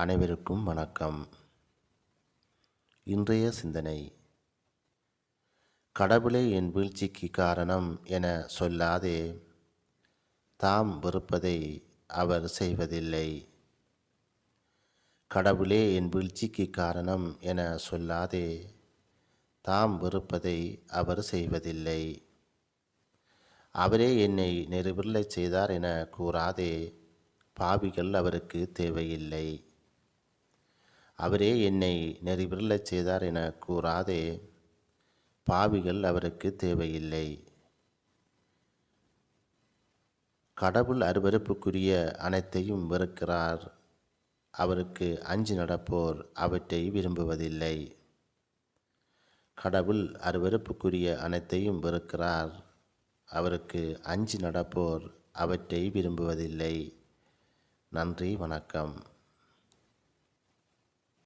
அனைவருக்கும் வணக்கம். இன்றைய சிந்தனை. கடவுளே என் வீழ்ச்சிக்கு காரணம் என சொல்லாதே. தாம் வெறுப்பதை அவர் செய்வதில்லை. கடவுளே என் வீழ்ச்சிக்கு காரணம் என சொல்லாதே. தாம் வெறுப்பதை அவர் செய்வதில்லை. அவரே என்னை நெருவில்லை செய்தார் என கூறாதே. பாவிகள் அவருக்கு தேவையில்லை. அவரே என்னை நெறிவிரலச் செய்தார் என கூறாதே பாவிகள் அவருக்கு தேவையில்லை. கடவுள் அருவறுப்புக்குரிய அனைத்தையும் வெறுக்கிறார். அவருக்கு அஞ்சு நடப்போர் அவற்றை விரும்புவதில்லை. கடவுள் அருவறுப்புக்குரிய அனைத்தையும் வெறுக்கிறார். அவருக்கு அஞ்சு நடப்போர் அவற்றை விரும்புவதில்லை. நன்றி வணக்கம்.